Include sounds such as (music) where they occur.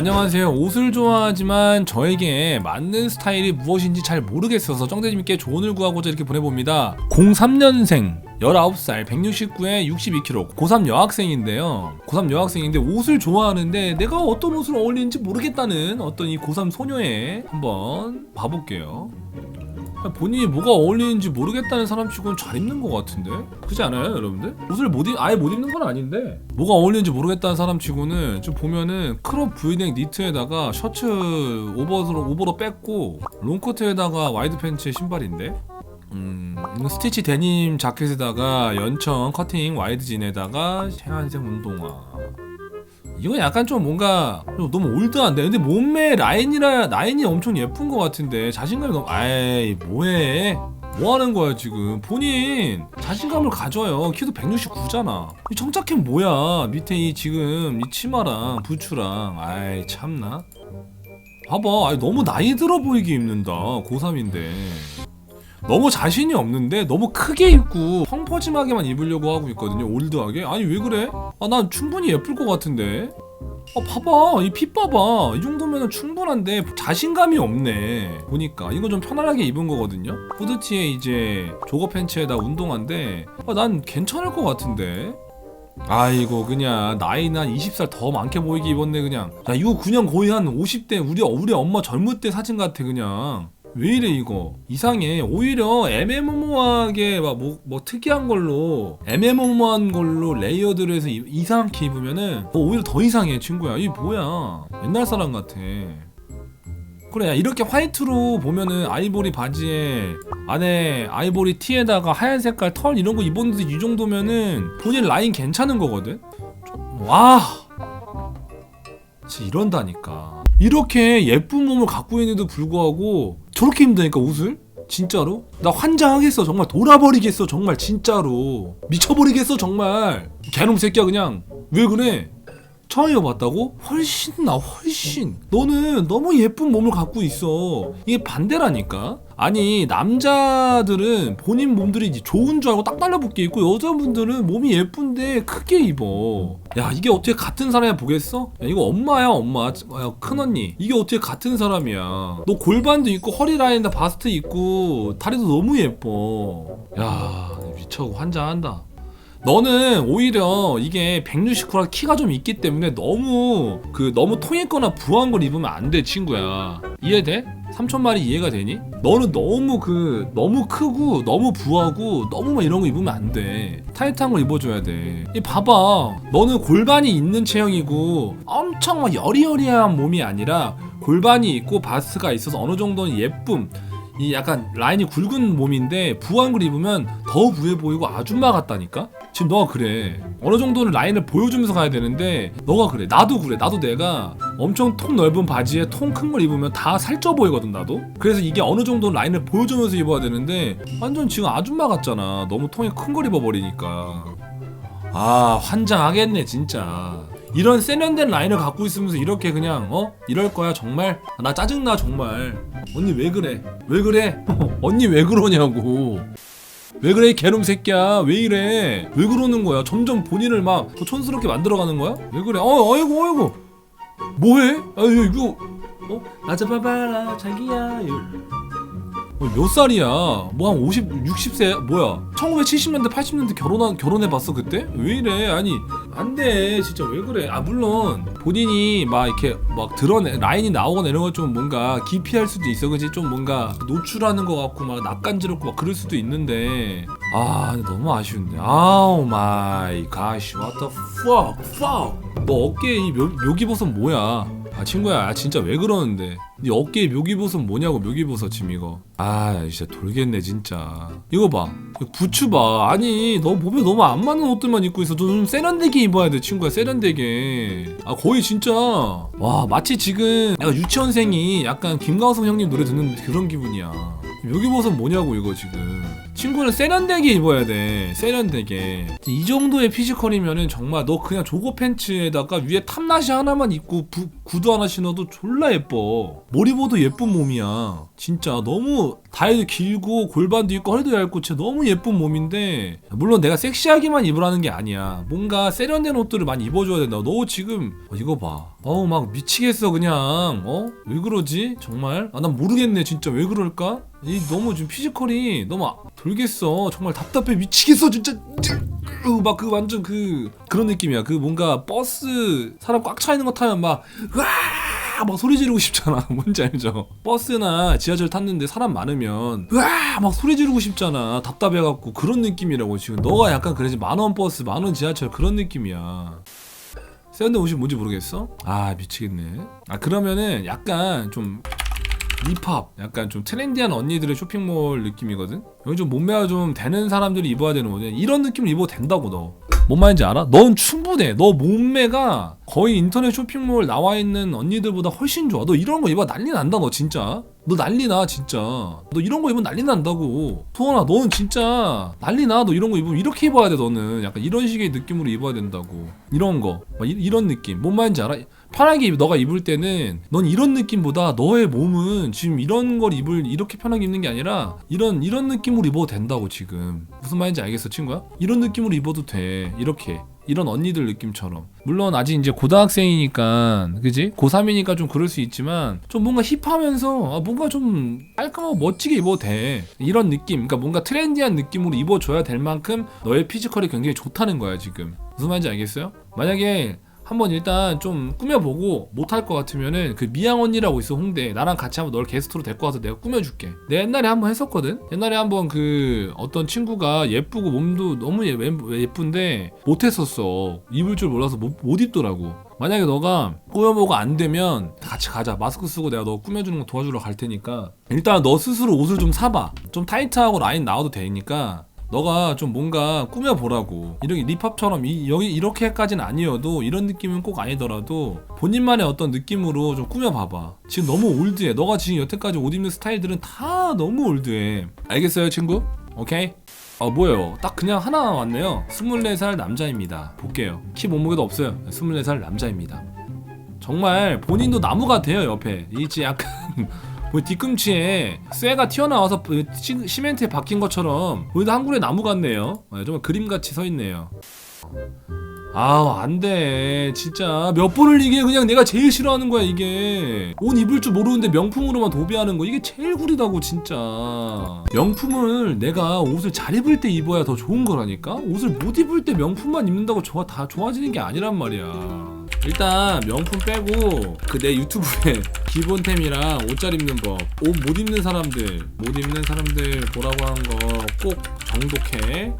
안녕하세요. 옷을 좋아하지만 저에게 맞는 스타일이 무엇인지 잘 모르겠어서 정대님께 조언을 구하고자 이렇게 보내봅니다. 03년생 19살 169에 62kg 고3 여학생인데요. 고3 여학생인데 옷을 좋아하는데 내가 어떤 옷을 어울리는지 모르겠다는 어떤 이 고3 소녀의 한번 봐볼게요. 본인이 뭐가 어울리는지 모르겠다는 사람 치고는 잘 입는 것 같은데? 그렇지 않아요 여러분들? 옷을 못 입, 아예 못 입는 건 아닌데 뭐가 어울리는지 모르겠다는 사람 치고는 좀 보면은 크롭 브이넥 니트에다가 셔츠 오버로 오버로 뺐고 롱코트에다가 와이드 팬츠에 신발인데? 음, 스티치 데님 자켓에다가 연청 커팅 와이드 진에다가 하얀색 운동화 이건 약간 좀 뭔가 좀 너무 올드한데? 근데 몸매 라인이라 라인이 엄청 예쁜 것 같은데 자신감이 너무 아이 뭐해? 뭐 하는 거야 지금? 본인 자신감을 가져요. 키도 169잖아. 이 정착캠 뭐야? 밑에 이 지금 이 치마랑 부츠랑. 아이 참나? 봐봐. 아이 너무 나이 들어 보이게 입는다. 고3인데 너무 자신이 없는데 너무 크게 입고 펑퍼짐하게만 입으려고 하고 있거든요 올드하게. 아니 왜 그래? 아 난 충분히 예쁠 것 같은데. 아 봐봐. 이 핏 봐봐. 이 정도면 충분한데 자신감이 없네. 보니까 이거 좀 편안하게 입은 거거든요. 후드티에 이제 조거 팬츠에다 운동화인데 아, 난 괜찮을 것 같은데. 아이고 그냥 나이는 한 20살 더 많게 보이게 입었네 그냥. 야 이거 그냥 거의 한 50대 우리 우리 엄마 젊을 때 사진 같아 그냥 왜 이래 이거? 이상해. 오히려 애매모호하게 막뭐 뭐 특이한 걸로 애매모호한 걸로 레이어드를 해서 이- 이상하게 입으면은 어, 오히려 더 이상해 친구야. 이 뭐야? 옛날 사람 같아. 그래 야, 이렇게 화이트로 보면은 아이보리 바지에 안에 아이보리 티에다가 하얀 색깔 털 이런 거 입었는데 이 정도면은 본인 라인 괜찮은 거거든? 좀- 와! 진짜 이런다니까. 이렇게 예쁜 몸을 갖고 있는데도 불구하고 저렇게 입는다니까 옷을? 진짜로? 나 환장하겠어 정말. 돌아버리겠어 정말 진짜로. 미쳐버리겠어 정말. 개놈 새끼야 그냥. 왜 그래 처음 입어봤다고? 훨씬 나 훨씬. 너는 너무 예쁜 몸을 갖고 있어. 이게 반대라니까? 아니 남자들은 본인 몸들이 이제 좋은 줄 알고 딱 달라붙게 입고 여자분들은 몸이 예쁜데 크게 입어. 야 이게 어떻게 같은 사람이야 보겠어? 야 이거 엄마야 엄마. 야, 큰언니. 이게 어떻게 같은 사람이야? 너 골반도 있고 허리 라인다 바스트 있고 다리도 너무 예뻐. 야 미쳐 환장한다 너는 오히려 이게 169라 키가 좀 있기 때문에 너무 그 너무 통했거나 부한 걸 입으면 안 돼 친구야 이해돼? 삼촌 말이 이해가 되니? 너는 너무 그 너무 크고 너무 부하고 너무 막 이런 거 입으면 안 돼 타이트한 걸 입어줘야 돼 이 봐봐 너는 골반이 있는 체형이고 엄청 막 여리여리한 몸이 아니라 골반이 있고 바스가 있어서 어느 정도는 예쁨 이 약간 라인이 굵은 몸인데 부한 걸 입으면 더 부해 보이고 아줌마 같다니까? 지금 너가 그래. 어느 정도는 라인을 보여주면서 가야 되는데 너가 그래. 나도 그래. 나도 내가 엄청 통 넓은 바지에 통 큰 걸 입으면 다 살쪄 보이거든 나도. 그래서 이게 어느 정도 라인을 보여주면서 입어야 되는데 완전 지금 아줌마 같잖아. 너무 통이 큰 걸 입어버리니까. 아 환장하겠네 진짜. 이런 세련된 라인을 갖고 있으면서 이렇게 그냥 어? 이럴 거야 정말? 나 짜증나 정말. 언니 왜 그래? 왜 그래? (laughs) 언니 왜 그러냐고 왜 그래 이 개놈 새끼야? 왜 이래? 왜 그러는 거야? 점점 본인을 막 더 촌스럽게 만들어가는 거야? 왜 그래? 어 어이구 어이구 뭐해? 아유 이거. 어? 아자바바라 자기야. 이거. 어, 몇 살이야? 뭐 한 50, 60세? 뭐야? 1970년대, 80년대 결혼한 결혼해 봤어 그때? 왜 이래? 아니 안 돼, 진짜 왜 그래? 아 물론 본인이 막 이렇게 막 드러내 라인이 나오거나 이런 걸좀 뭔가 기피할 수도 있어, 그지? 좀 뭔가 노출하는 것 같고 막 낯간지럽고 막 그럴 수도 있는데 아 너무 아쉬운데. 아우 마이 가시, what the fuck, fuck. 너 어깨에 이 묘, 묘기버섯 뭐야? 아 친구야 아, 진짜 왜 그러는데? 네 어깨에 묘기버섯 뭐냐고 묘기버섯 짐 이거. 아 진짜 돌겠네 진짜. 이거 봐. 부츠 봐. 아니 너 몸에 너무 안 맞는 옷들만 입고 있어. 너좀 세련되게 입어야 돼 친구야 세련되게. 아 거의 진짜. 와 마치 지금 약간 유치원생이 약간 김광석 형님 노래 듣는 그런 기분이야. 여기 버섯 뭐냐고 이거 지금. 친구는 세련되게 입어야 돼 세련되게. 이 정도의 피지컬이면은 정말 너 그냥 조거 팬츠에다가 위에 탑나시 하나만 입고 부- 구두 하나 신어도 졸라 예뻐. 머리 보도 예쁜 몸이야. 진짜 너무 다리도 길고 골반도 있고 허리도 얇고 진짜 너무 예쁜 몸인데 물론 내가 섹시하게만 입으라는 게 아니야. 뭔가 세련된 옷들을 많이 입어줘야 된다. 너 지금 어, 이거 봐. 어우 막 미치겠어 그냥. 어? 왜 그러지? 정말? 아 난 모르겠네 진짜. 왜 그럴까? 이 너무 지금 피지컬이 너무 아- 돌겠어. 정말 답답해. 미치겠어 진짜 막 그 완전 그 그런 느낌이야. 그 뭔가 버스 사람 꽉 차 있는 거 타면 막 으아! 막 소리 지르고 싶잖아. (laughs) 뭔지 알죠? 버스나 지하철 탔는데 사람 많으면 으아! 막 소리 지르고 싶잖아. 답답해갖고 그런 느낌이라고 지금. 너가 약간 그러지. 만원 버스 만원 지하철 그런 느낌이야. 세련된 옷이 뭔지 모르겠어? 아 미치겠네. 아 그러면은 약간 좀 힙합. 약간 좀 트렌디한 언니들의 쇼핑몰 느낌이거든? 여기 좀 몸매가 좀 되는 사람들이 입어야 되는 거지. 이런 느낌을 입어도 된다고 너 뭔 말인지 알아? 넌 충분해. 너 몸매가 거의 인터넷 쇼핑몰 나와 있는 언니들보다 훨씬 좋아. 너 이런 거 입어 난리 난다 너 진짜. 너 난리 나 진짜. 너 이런 거 입으면 난리 난다고. 소원아 너는 진짜 난리 나너 이런 거 입으면 이렇게 입어야 돼 너는. 약간 이런 식의 느낌으로 입어야 된다고. 이런 거 막 이 런 느낌. 뭔 말인지 알아? 편하게 입- 너가 입을 때는 넌 이런 느낌보다 너의 몸은 지금 이런 걸 입을 이렇게 편하게 입는 게 아니라 이런 이런 느낌으로 입어도 된다고 지금. 무슨 말인지 알겠어 친구야? 이런 느낌으로 입어도 돼. 이렇게. 이런 언니들 느낌처럼. 물론 아직 이제 고등학생이니까 그지? 고3이니까 좀 그럴 수 있지만 좀 뭔가 힙하면서 아, 뭔가 좀 깔끔하고 멋지게 입어도 돼. 이런 느낌. 그러니까 뭔가 트렌디한 느낌으로 입어줘야 될 만큼 너의 피지컬이 굉장히 좋다는 거야 지금. 무슨 말인지 알겠어요? 만약에 한번 일단 좀 꾸며보고 못할 것 같으면은 그 미양 언니라고 있어 홍대. 나랑 같이 한번 널 게스트로 데리고 와서 내가 꾸며줄게. 내가 옛날에 한번 했었거든? 옛날에 한번 그 어떤 친구가 예쁘고 몸도 너무 예, 예쁜데 못했었어. 입을 줄 몰라서 못, 못 입더라고. 만약에 너가 꾸며보고 안 되면 같이 가자. 마스크 쓰고 내가 너 꾸며주는 거 도와주러 갈 테니까. 일단 너 스스로 옷을 좀 사봐. 좀 타이트하고 라인 나와도 되니까 너가 좀 뭔가 꾸며보라고. 이렇게 립합처럼 이, 여기 이렇게까지는 아니어도 이런 느낌은 꼭 아니더라도 본인만의 어떤 느낌으로 좀 꾸며봐봐. 지금 너무 올드해. 너가 지금 여태까지 옷 입는 스타일들은 다 너무 올드해. 알겠어요 친구? 오케이? 어 뭐예요? 딱 그냥 하나 왔네요. 24살 남자입니다. 볼게요. 키 몸무게도 없어요. 24살 남자입니다. 정말 본인도 나무 같아요 옆에. 이지 약간 (laughs) 뭐 뒤꿈치에 쇠가 튀어나와서 그 시- 시멘트에 박힌 것처럼 보이도 한 그루의 나무 같네요. 네, 정말 그림같이 서 있네요. 아우 안돼. 진짜 몇 번을 이게 그냥 내가 제일 싫어하는 거야 이게. 옷 입을 줄 모르는데 명품으로만 도배하는 거. 이게 제일 구리다고 진짜. 명품을 내가 옷을 잘 입을 때 입어야 더 좋은 거라니까? 옷을 못 입을 때 명품만 입는다고 좋아 다 좋아지는 게 아니란 말이야 일단 명품 빼고 그 내 유튜브에 (laughs) 기본템이랑 옷 잘 입는 법 옷 못 입는 사람들 못 입는 사람들 보라고 한 거 꼭 정독해